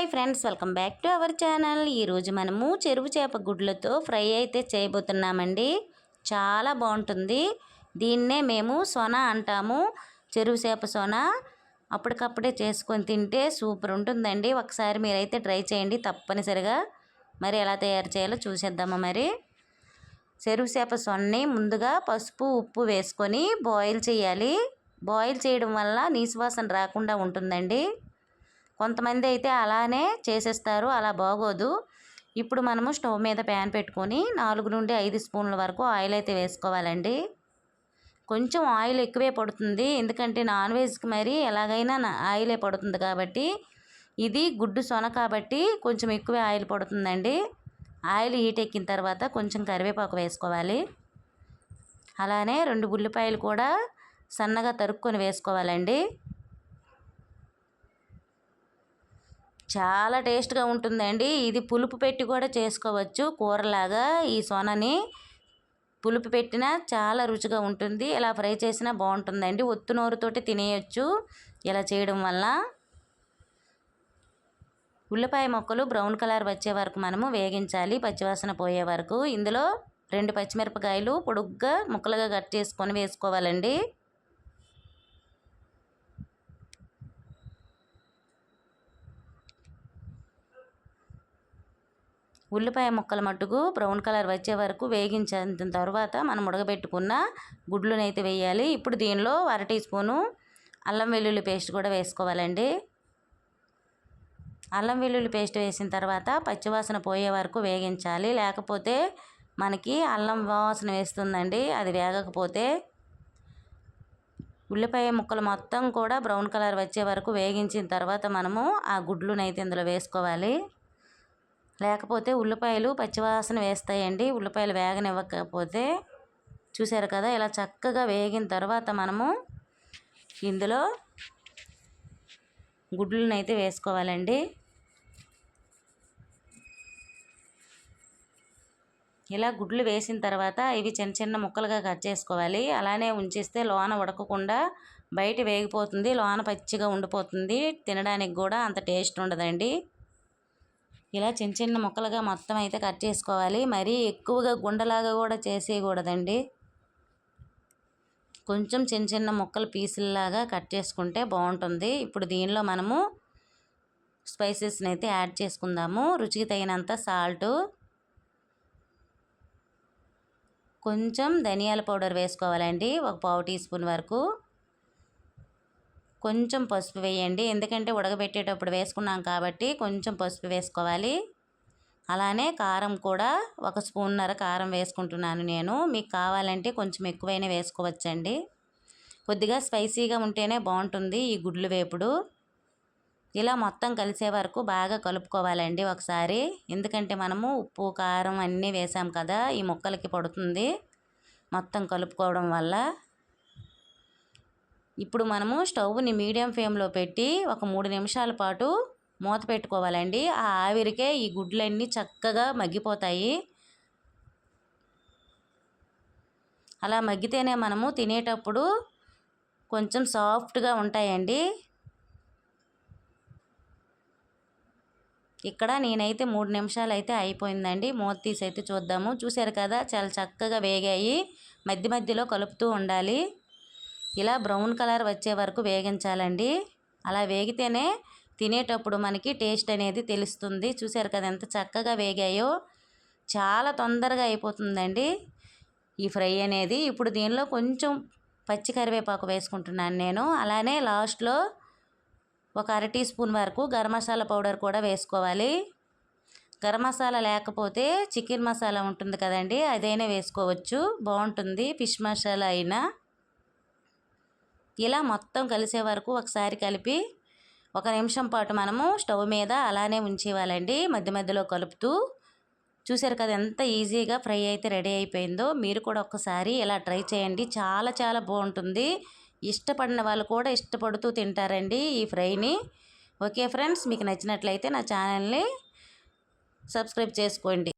Hi friends welcome back to our channel. ఈరోజు మనము చెరువు చేప గుడ్లతో ఫ్రై అయితే చేయబోతున్నామండి. చాలా బాగుంటుంది. దీన్నే మేము సొన అంటాము. చెరువు చేప సొన అప్పటికప్పుడే చేసుకొని తింటే సూపర్ ఉంటుందండి. ఒకసారి మీరైతే ట్రై చేయండి తప్పనిసరిగా. మరి ఎలా తయారు చేయాలో చూసేద్దామా మరి. చెరువు చేప సొన్ని ముందుగా పసుపు ఉప్పు వేసుకొని బాయిల్ చేయాలి. బాయిల్ చేయడం వల్ల నీసువాసన రాకుండా ఉంటుందండి. కొంతమంది అయితే అలానే చేసేస్తారు అలా బాగోదు. ఇప్పుడు మనము స్టవ్ మీద ప్యాన్ పెట్టుకొని నాలుగు నుండి ఐదు స్పూన్ల వరకు ఆయిల్ అయితే వేసుకోవాలండి. కొంచెం ఆయిల్ ఎక్కువే పడుతుంది. ఎందుకంటే నాన్ వెజ్కి మరి ఎలాగైనా ఆయిలే పడుతుంది కాబట్టి ఇది గుడ్డు సొన కాబట్టి కొంచెం ఎక్కువే ఆయిల్ పడుతుందండి. ఆయిల్ హీట్ ఎక్కిన తర్వాత కొంచెం కరివేపాకు వేసుకోవాలి. అలానే రెండు ఉల్లిపాయలు కూడా సన్నగా తరుక్కొని వేసుకోవాలండి. చాలా టేస్ట్గా ఉంటుందండి. ఇది పులుపు పెట్టి కూడా చేసుకోవచ్చు. కూరలాగా ఈ సొనని పులుపు పెట్టినా చాలా రుచిగా ఉంటుంది. ఇలా ఫ్రై చేసినా బాగుంటుందండి. ఒత్తు నోరుతోటి తినేయచ్చు ఇలా చేయడం వల్ల. ఉల్లిపాయ మొక్కలు బ్రౌన్ కలర్ వచ్చే వరకు మనము వేగించాలి. పచ్చివాసన పోయే వరకు. ఇందులో రెండు పచ్చిమిరపకాయలు పొడుగ్గా ముక్కలుగా కట్ చేసుకొని వేసుకోవాలండి. ఉల్లిపాయ ముక్కల మట్టుకు బ్రౌన్ కలర్ వచ్చే వరకు వేగించిన తర్వాత మనం ఉడకబెట్టుకున్న గుడ్లునైతే వేయాలి. ఇప్పుడు దీనిలో అర టీ స్పూను అల్లం వెల్లుల్లి పేస్ట్ కూడా వేసుకోవాలండి. అల్లం వెల్లుల్లి పేస్ట్ వేసిన తర్వాత పచ్చివాసన పోయే వరకు వేగించాలి. లేకపోతే మనకి అల్లం వాసన వేస్తుందండి అది వేగకపోతే ఉల్లిపాయ ముక్కలు మొత్తం కూడా బ్రౌన్ కలర్ వచ్చే వరకు వేగించిన తర్వాత మనము ఆ గుడ్లునైతే ఇందులో వేసుకోవాలి. లేకపోతే ఉల్లిపాయలు పచ్చివాసన వేస్తాయండి. ఉల్లిపాయలు వేగనివ్వకపోతే చూసారు కదా ఇలా చక్కగా వేగిన తర్వాత మనము ఇందులో గుడ్లనైతే వేసుకోవాలండి. ఇలా గుడ్లు వేసిన తర్వాత ఇవి చిన్న చిన్న ముక్కలుగా కట్ చేసుకోవాలి. అలానే ఉంచిస్తే లోన ఉడకకుండా బయట వేగిపోతుంది లోన పచ్చిగా ఉండిపోతుంది. తినడానికి కూడా అంత టేస్ట్ ఉండదండి. ఇలా చిన్న చిన్న ముక్కలుగా మొత్తం అయితే కట్ చేసుకోవాలి. మరీ ఎక్కువగా గుండలాగా కూడా చేసేయకూడదండి. కొంచెం చిన్న చిన్న ముక్కలు పీసుల్లాగా కట్ చేసుకుంటే బాగుంటుంది. ఇప్పుడు దీనిలో మనము స్పైసెస్ని అయితే యాడ్ చేసుకుందాము. రుచికి తగినంత సాల్టు కొంచెం ధనియాల పౌడర్ వేసుకోవాలండి. ఒక పావు టీ స్పూన్ వరకు. కొంచెం పసుపు వేయండి. ఎందుకంటే ఉడకబెట్టేటప్పుడు వేసుకున్నాం కాబట్టి కొంచెం పసుపు వేసుకోవాలి. అలానే కారం కూడా ఒక స్పూన్నర కారం వేసుకుంటున్నాను నేను. మీకు కావాలంటే కొంచెం ఎక్కువైనా వేసుకోవచ్చండి. కొద్దిగా స్పైసీగా ఉంటేనే బాగుంటుంది ఈ గుడ్లు వేపుడు. ఇలా మొత్తం కలిసే వరకు బాగా కలుపుకోవాలండి ఒకసారి. ఎందుకంటే మనము ఉప్పు కారం అన్నీ వేసాం కదా ఈ ముక్కలకి పడుతుంది. మొత్తం కలుపుకోవడం వల్ల ఇప్పుడు మనము స్టవ్ని మీడియం ఫ్లేమ్లో పెట్టి ఒక మూడు నిమిషాల పాటు మూత పెట్టుకోవాలండి. ఆ ఆవిరికే ఈ గుడ్లన్నీ చక్కగా మగ్గిపోతాయి. అలా మగ్గితేనే మనము తినేటప్పుడు కొంచెం సాఫ్ట్గా ఉంటాయండి. ఇక్కడ నేనైతే మూడు నిమిషాలు అయితే అయిపోయిందండి. మూత తీసి అయితే చూద్దాము. చూసారు కదా చాలా చక్కగా వేగాయి. మధ్య మధ్యలో కలుపుతూ ఉండాలి. ఇలా బ్రౌన్ కలర్ వచ్చే వరకు వేగించాలండి. అలా వేగితేనే తినేటప్పుడు మనకి టేస్ట్ అనేది తెలుస్తుంది. చూసారు కదా ఎంత చక్కగా వేగాయో. చాలా తొందరగా అయిపోతుందండి. ఈ ఫ్రై అనేది ఇప్పుడు దీనిలో కొంచెం పచ్చి కరివేపాకు వేసుకుంటున్నాను నేను. అలానే లాస్ట్లో ఒక అర టీ స్పూన్ వరకు గరం మసాలా పౌడర్ కూడా వేసుకోవాలి. గరం మసాలా లేకపోతే చికెన్ మసాలా ఉంటుంది కదండి అదైనా వేసుకోవచ్చు. బాగుంటుంది ఫిష్ మసాలా అయినా. ఇలా మొత్తం కలిసే వరకు ఒకసారి కలిపి ఒక నిమిషం పాటు మనము స్టవ్ మీద అలానే ఉంచేవాళ్ళండి మధ్య మధ్యలో కలుపుతూ. చూసారు కదా ఎంత ఈజీగా ఫ్రై అయితే రెడీ అయిపోయిందో. మీరు కూడా ఒక్కసారి ఇలా ట్రై చేయండి. చాలా చాలా బాగుంటుంది. ఇష్టపడిన వాళ్ళు కూడా ఇష్టపడుతూ తింటారండి ఈ ఫ్రైని. ఓకే ఫ్రెండ్స్ మీకు నచ్చినట్లయితే నా ఛానల్ని సబ్స్క్రైబ్ చేసుకోండి.